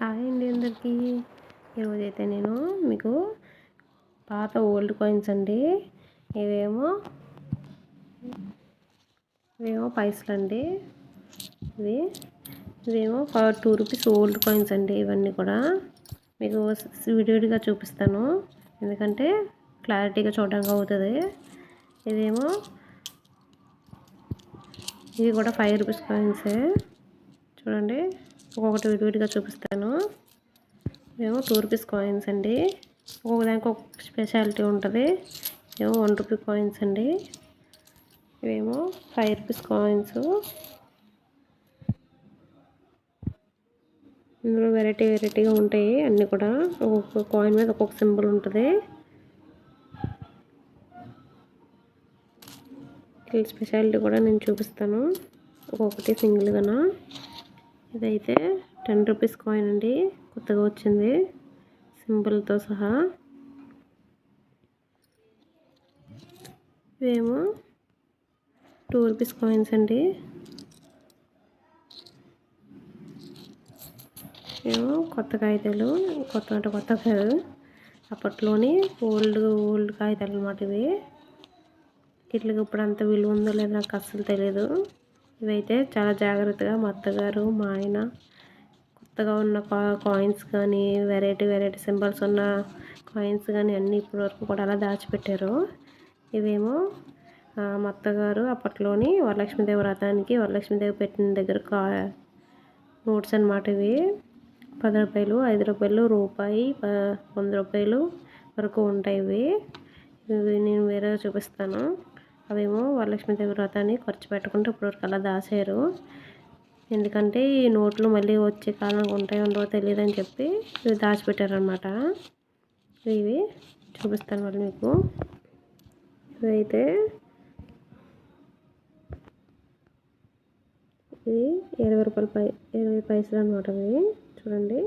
Hi అండి అందరికీ. ఈరోజైతే నేను మీకు పాత ఓల్డ్ కాయిన్స్ అండి. ఇవేమో ఇవేమో పైసలు అండి. ఇవి ఇవేమో టూ రూపీస్ ఓల్డ్ కాయిన్స్ అండి ఇవన్నీ కూడా. మీకు విడివిడిగా చూపిస్తాను. ఎందుకంటే క్లారిటీగా చూడడానికి అవుతుంది. ఇదేమో ఇవి కూడా ఫైవ్ రూపీస్ కాయిన్సే. చూడండి. ఒక్కొక్కటి విడివిడిగా చూపిస్తాను. మేము టూ రూపీస్ కాయిన్స్ అండి. ఒక్కొక్క దానికి ఒక స్పెషాలిటీ ఉంటుంది. ఏమో వన్ రూపీ కాయిన్స్ అండి. ఇవేమో ఫైవ్ రూపీస్ కాయిన్స్. ఇందులో వెరైటీ వెరైటీగా ఉంటాయి అన్నీ కూడా. ఒక్కొక్క కాయిన్ మీద ఒక్కొక్క సింబల్ ఉంటుంది. స్పెషాలిటీ కూడా నేను చూపిస్తాను. ఒక్కొక్కటి సింగిల్గానా? ఇదైతే టెన్ రూపీస్ కాయిన్ అండి. కొత్తగా వచ్చింది. సింబల్తో సహా. ఇవేమో టూ రూపీస్ కాయిన్స్ అండి. ఏమో కొత్త కాగితాలు కొత్త అంటే కొత్త కాదు. అప్పట్లోని ఓల్డ్ ఓల్డ్ కాగితాలు అనమాట ఇవి. ఇట్లకి ఇప్పుడు అంత విలువ ఉందో లేదో నాకు అస్సలు తెలియదు ఇవైతే చాలా జాగ్రత్తగా మా అత్తగారు మా ఆయన కొత్తగా ఉన్న కాయిన్స్ కానీ వెరైటీ వెరైటీ సింబల్స్ ఉన్న కాయిన్స్ కానీ అన్నీ ఇప్పటి వరకు కూడా అలా దాచిపెట్టారు. ఇవేమో మా అత్తగారు అప్పట్లోని వరలక్ష్మీదేవి వ్రతానికి వరలక్ష్మీదేవి పెట్టిన దగ్గర కా నోట్స్ అనమాట ఇవి. పది రూపాయలు ఐదు రూపాయలు రూపాయి వంద రూపాయలు వరకు ఉంటాయి ఇవి. ఇవి నేను వేరేగా చూపిస్తాను. అవేమో వరలక్ష్మీదేవి వ్రతాన్ని ఖర్చు పెట్టుకుంటే ఇప్పటివరకు అలా దాసారు ఎందుకంటే ఈ నోట్లు మళ్ళీ వచ్చే కాలం ఉంటాయి ఉండవో తెలియదు అని చెప్పి ఇవి దాచిపెట్టారనమాట ఇవి చూపిస్తాను మళ్ళీ మీకు. ఇవైతే ఇవి ఇరవై రూపాయల పై ఇరవై పైసలు అనమాట ఇవి చూడండి.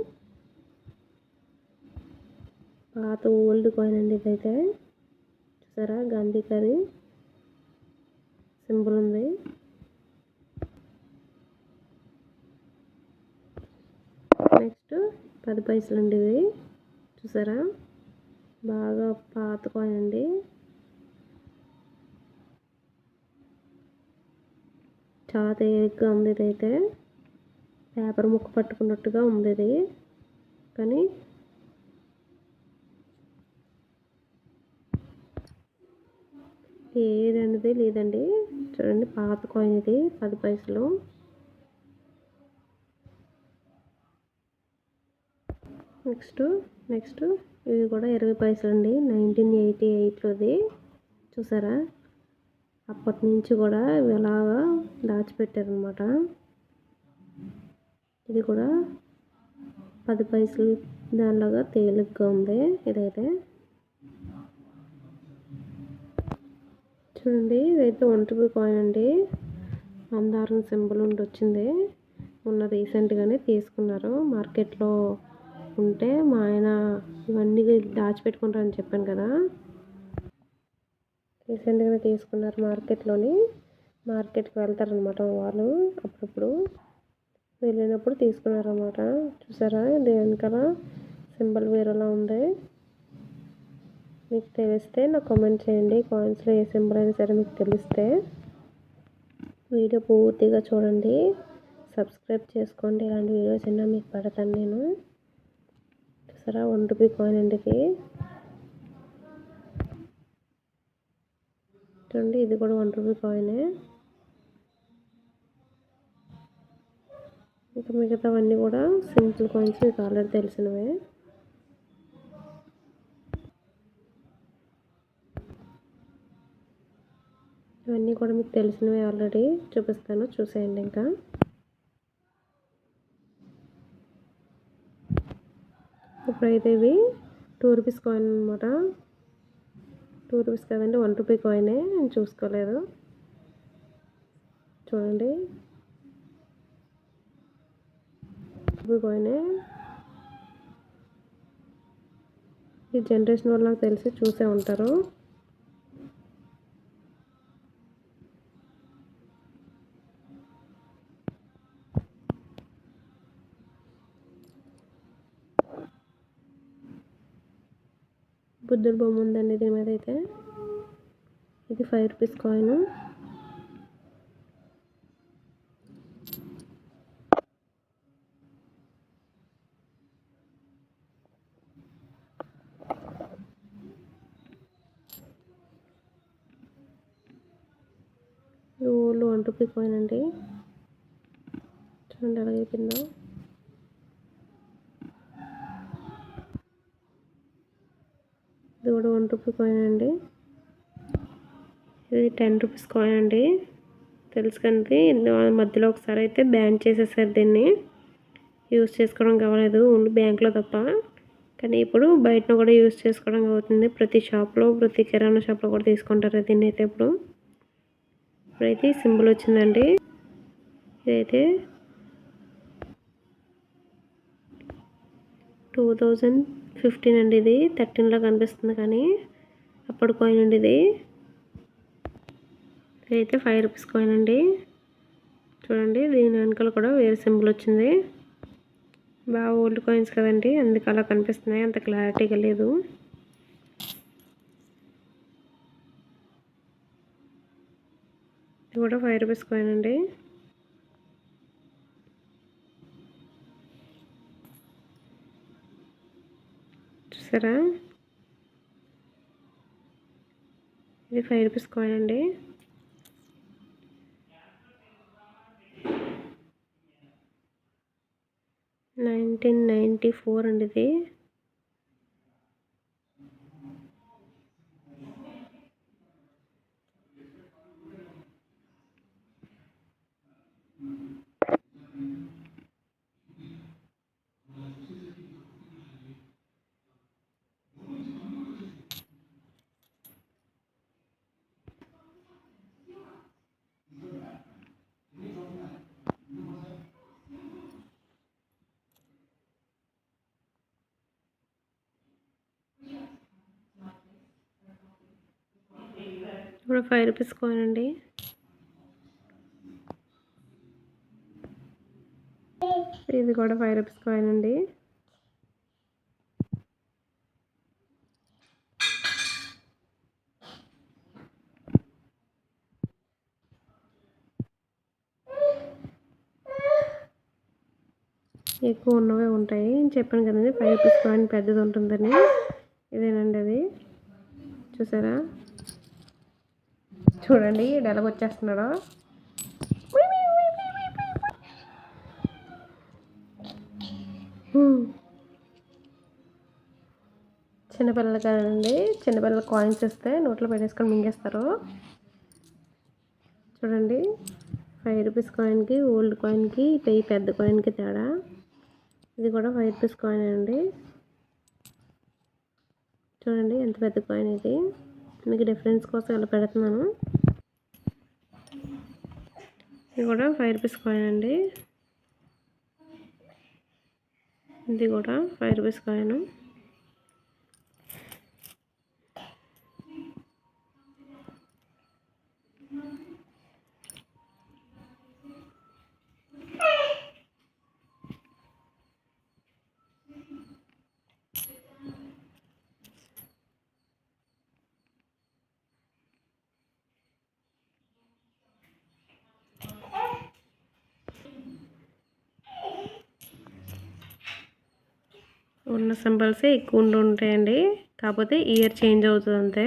పాత ఓల్డ్ కాయిన్ అండి ఇదైతే. చూసారా? గాంధీ కర్రీ సింబల్ ఉంది. నెక్స్ట్ పది పైసలు అండి ఇవి. చూసారా? బాగా పాత కాయిన్ అండి చాలా తేలిగ్గా ఉంది ఇదైతే. పేపర్ ముక్క పట్టుకున్నట్టుగా ఉంది ఇది. కానీ ఏదనేది లేదండి. చూడండి పాత కాయిన్ ఇది పది పైసలు. నెక్స్ట్ నెక్స్ట్ ఇవి కూడా ఇరవై పైసలు అండి నైన్టీన్ ఎయిటీ ఎయిట్లోది చూసారా? అప్పటి నుంచి కూడా ఇవి అలాగా దాచిపెట్టారనమాట ఇది కూడా పది పైసలు దానిలాగా తేలిగ్గా ఉంది. ఇదైతే చూడండి ఇదైతే వన్ రూపీ కాయిన్ అండి. మందారం సింబల్ ఉండి వచ్చింది. మొన్న రీసెంట్గానే తీసుకున్నారు. మార్కెట్లో ఉంటే మా ఆయన ఇవన్నీ దాచిపెట్టుకుంటారని చెప్పాను కదా. రీసెంట్గానే తీసుకున్నారు మార్కెట్లోని. మార్కెట్కి వెళ్తారనమాట వాళ్ళు అప్పుడప్పుడు. వెళ్ళినప్పుడు తీసుకున్నారన్నమాట. చూసారా? ఇది సింబల్ వేరేలా ఉంది. మీకు తెలిస్తే నాకు కామెంట్ చేయండి. కాయిన్స్లో ఏ సింబల్ అయినా సరే మీకు తెలిస్తే. వీడియో పూర్తిగా చూడండి. సబ్స్క్రైబ్ చేసుకోండి. ఇలాంటి వీడియోస్ అయినా మీకు పెడతాను నేను. చూసారా? వన్ రూపీ కాయిన్ అండి ఇది. చూడండి ఇది కూడా వన్ రూపీ కాయినే ఇంకా మిగతావన్నీ కూడా సింపుల్ కాయిన్స్ మీకు ఆల్రెడీ తెలిసినవే. కూడా మీకు తెలిసినవి ఆల్రెడీ చూపిస్తాను. చూసేయండి ఇంకా. ఇప్పుడైతే ఇవి టూ రూపీస్ కాయిన్ అనమాట టూ రూపీస్ కదండి వన్ రూపీ కాయినే నేను చూసుకోలేదు. చూడండి. రూపీ కాయినే ఈ జనరేషన్ వాళ్ళు నాకు తెలిసి చూసే ఉంటారు. బుద్ధుడు బొమ్మ ఉందండి దీని మీద అయితే ఇది ఫైవ్ రూపీస్ కాయిన్ ఊళ్ళో వన్ రూపీ కాయిన్ అండి. చూడండి ఎలాగైపోయిందో ఇది కూడా వన్ రూపీ కాయిన్ అండి. ఇది టెన్ రూపీస్ కాయిన్ అండి. తెలుసు కండి మధ్యలో ఒకసారి అయితే బ్యాన్ చేసేసారు దీన్ని. యూజ్ చేసుకోవడం కావలేదు ఓన్లీ బ్యాంక్లో తప్ప. కానీ ఇప్పుడు బయటను కూడా యూజ్ చేసుకోవడం అవుతుంది. ప్రతి షాప్లో ప్రతి కిరాణా షాప్లో కూడా తీసుకుంటారు దీన్ని అయితే ఇప్పుడు. ఇప్పుడైతే సింబల్ వచ్చిందండి. ఇదైతే టూ థౌజండ్ ఫిఫ్టీన్ అండి ఇది థర్టీన్లో కనిపిస్తుంది కానీ అప్పుడు కాయిన్ అండి ఇది. ఇదైతే ఫైవ్ రూపీస్ కాయిన్ అండి. చూడండి దీని వెనకాల కూడా వేరే సింబల్ వచ్చింది. బాగా ఓల్డ్ కాయిన్స్ కదండి అందుకు అలా కనిపిస్తున్నాయి అంత క్లారిటీగా లేదు. ఇది కూడా ఫైవ్ రూపీస్ కాయిన్ అండి. చూసారా? ఇది ఫైవ్ రూపీస్ కాయిన్ అండి. నైన్టీన్ నైంటీ ఫోర్ అండి ఇది. ఇప్పుడు ఫైవ్ రూపీస్ కాయిన్ అండి. ఇది కూడా ఫైవ్ రూపీస్ కాయిన్ అండి. ఎక్కువ ఉన్నవే ఉంటాయి. చెప్పాను కదండి ఫైవ్ రూపీస్ కాయిన్ పెద్దది ఉంటుందని. ఇదేనండి అది. చూసారా? చూడండి డెలగ వచ్చేస్తున్నాడు? చిన్నపిల్లలు కాదండి. చిన్నపిల్లలు కాయిన్స్ ఇస్తే నోట్లో పెట్టేసుకొని మింగేస్తారు. చూడండి ఫైవ్ రూపీస్ కాయిన్కి ఓల్డ్ కాయిన్కి ఈ పెద్ద కాయిన్కి తేడా. ఇది కూడా ఫైవ్ రూపీస్ కాయిన్ అండి. చూడండి ఎంత పెద్ద కాయిన్ ఇది. మీకు డిఫరెన్స్ కోసం ఇలా పెడుతున్నాను. ఇది కూడా ఫైవ్ రూపీస్ కాయిన్ అండి. ఇది కూడా ఫైవ్ రూపీస్ కాయిన్ ఉన్న సింబల్సే ఎక్కువ ఉండి ఉంటాయండి కాకపోతే ఇయర్ చేంజ్ అవుతుంది అంతే.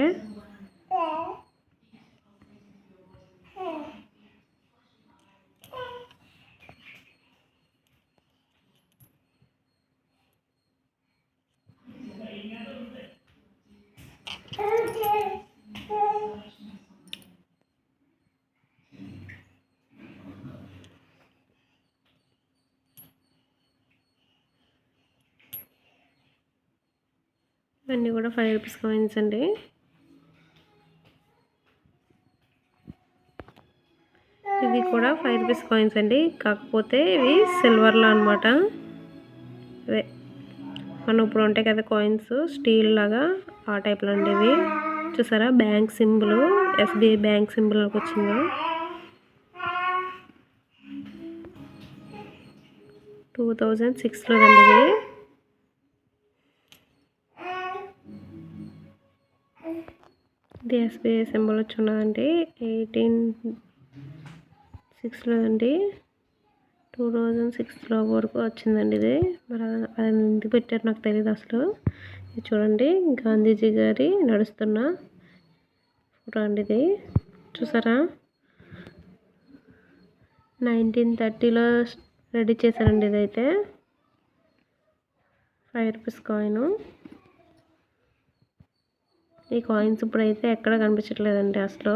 ఇవన్నీ కూడా ఫైవ్ రూపీస్ కాయిన్స్ అండి. ఇవి కూడా ఫైవ్ రూపీస్ కాయిన్స్ అండి. కాకపోతే ఇవి సిల్వర్లో అనమాట అదే మనం ఇప్పుడు ఉంటాయి కదా కాయిన్స్ స్టీల్ లాగా ఆ టైప్లో అండి ఇవి. చూసారా? Bank symbol SBI bank symbol వచ్చిందో? టూ థౌజండ్ సిక్స్లో అండి ఇది ఇది ఎస్బీఐ సింబల్ వచ్చి ఉన్నదండి ఎయిటీన్ సిక్స్లో అండి. టూ థౌజండ్ సిక్స్లో వరకు వచ్చిందండి ఇది. మరి అది అది ఎందుకు పెట్టారు నాకు తెలియదు అసలు. ఇది చూడండి గాంధీజీ గారి నడుస్తున్న ఫోటో అండి ఇది. చూసారా? నైన్టీన్ థర్టీలో రెడీ చేశారండి ఇదైతే. Five rupees coin. ఈ కాయిన్స్ ఇప్పుడైతే ఎక్కడ కనిపించట్లేదండి అసలు.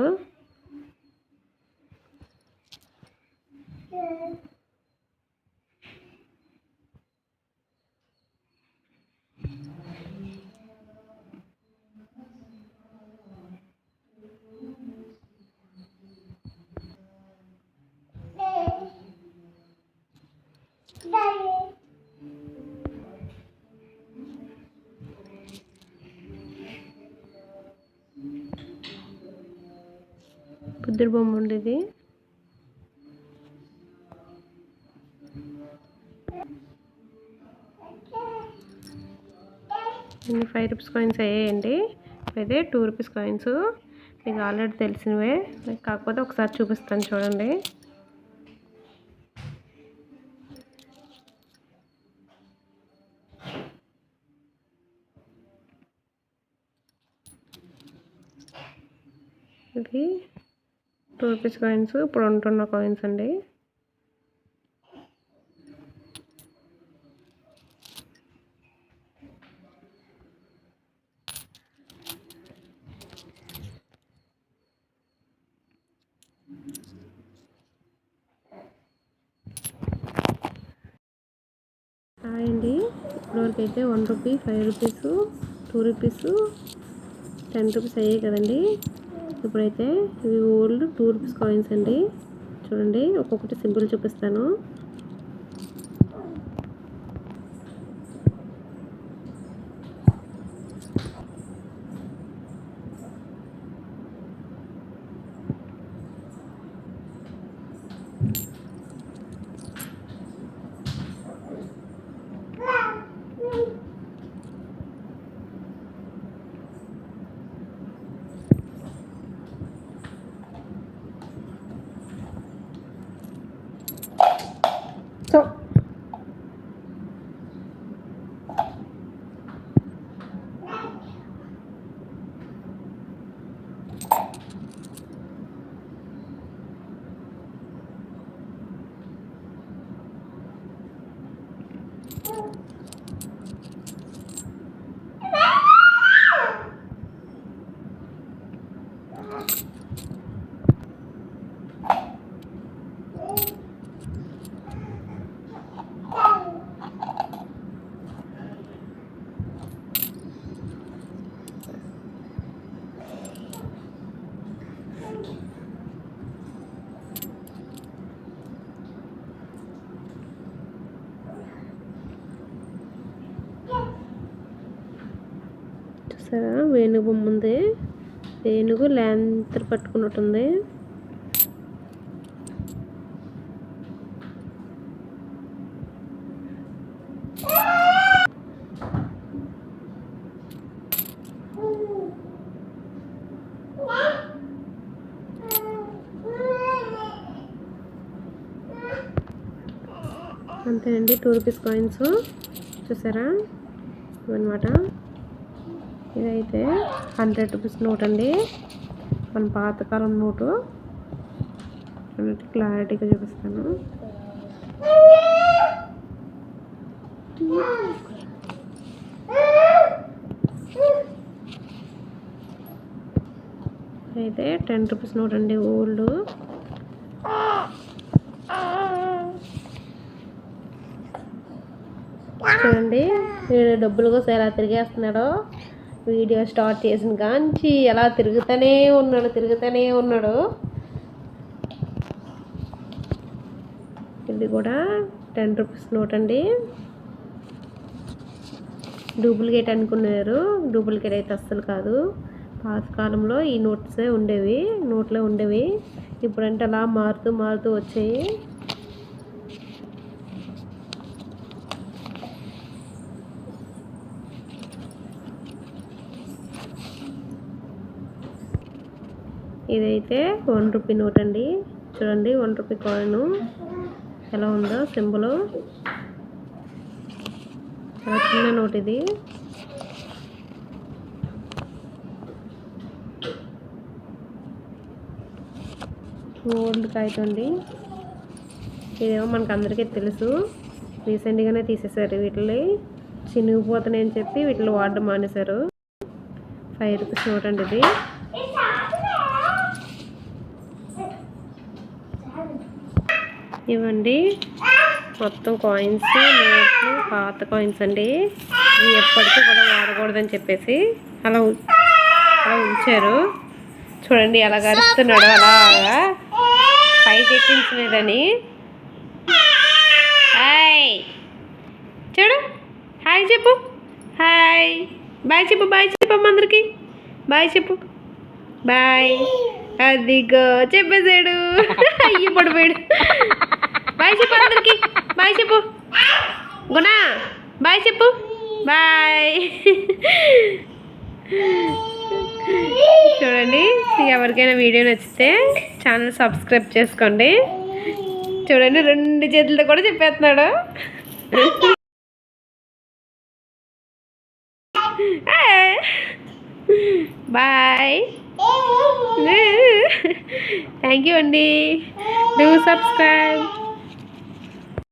బుద్ధుడి బొమ్మ ఉండేది. ఇన్ని ఫైవ్ రూపీస్ కాయిన్స్ అయ్యాయండి. అయితే టూ రూపీస్ కాయిన్స్ మీకు ఆల్రెడీ తెలిసినవే. కాకపోతే ఒకసారి చూపిస్తాను చూడండి. ఇది టూ రూపీస్ కాయిన్స్ ఇప్పుడు ఉంటున్న కాయిన్స్ అండి. హాయ్ అండి. ఇప్పటివరకు అయితే one rupee five rupees two rupees ten rupees అయ్యాయి కదండి. ఇప్పుడైతే ఇవి ఓల్డ్ టూ రూపీస్ కాయిన్స్ అండి. చూడండి ఒక్కొక్కటి సింపుల్ చూపిస్తాను సో చూసారా వేణుగు బొమ్మ ఉంది ఏనుగు లెంత్ పట్టుకున్నట్టుంది. అంతేనండి టూ రూపీస్ కాయిన్స్ చూసారా? ఇవన్నమాట. ఇదైతే హండ్రెడ్ రూపీస్ నోట్ అండి మన పాతకాలం నోటు. క్లారిటీగా చూపిస్తాను. అయితే టెన్ రూపీస్ నోట్ అండి ఓల్డ్. చూడండి వీడు డబ్బులు కోసం ఎలా తిరిగేస్తున్నాడో. వీడియో స్టార్ట్ చేసిన కాంచి ఎలా తిరుగుతూనే ఉన్నాడు తిరుగుతూనే ఉన్నాడు. ఇది కూడా టెన్ రూపీస్ నోట్ అండి. డూప్లికేట్ అనుకున్నారు. డూప్లికేట్ అయితే అస్సలు కాదు. పాతకాలంలో ఈ నోట్సే ఉండేవి నోట్లే ఉండేవి. ఇప్పుడంటే అలా మారుతూ మారుతూ వచ్చాయి. ఇదైతే వన్ రూపీ నోట్ అండి చూడండి వన్ రూపీ కాయిన్. ఎలా ఉందో సింబల్. చాలా చిన్న నోట్ ఇది ఓల్డ్ కాగితం అండి. ఇదేమో మనకు అందరికీ తెలుసు. రీసెంట్గానే తీసేశారు వీటిని. చినిగిపోతున్నాయని చెప్పి వీటిని వాడడం మానేశారు. ఫైవ్ రూపీస్ నోట్ అండి ఇది. ఇవ్వండి. మొత్తం కాయిన్స్ నోట్లు పాత కాయిన్స్ అండి. ఇవి ఎప్పటికీ కూడా వాడకూడదని చెప్పేసి అలా అలా ఉంచారు. చూడండి ఎలా గరుస్తున్నాడు అలాగా పైకి ఎక్కించలేదని. హాయ్. చూడు. హాయ్ చెప్పు. హాయ్. బాయ్ చెప్పు బాయ్ చెప్పమ్మ అందరికి. బాయ్ చెప్పు. బాయ్. అదిగో చెప్పేశాడు. అయ్యి పడిపోయాడు. బాయ్ చెప్పు అందరికి. బాయ్ చెప్పు. గుణా బాయ్ చెప్పు. బాయ్. చూడండి ఎవరికైనా వీడియో నచ్చితే ఛానల్ సబ్స్క్రైబ్ చేసుకోండి. చూడండి రెండు చేతులతో కూడా చెప్పేస్తున్నాడు. బాయ్. థ్యాంక్ యూ అండి డూ సబ్స్క్రైబ్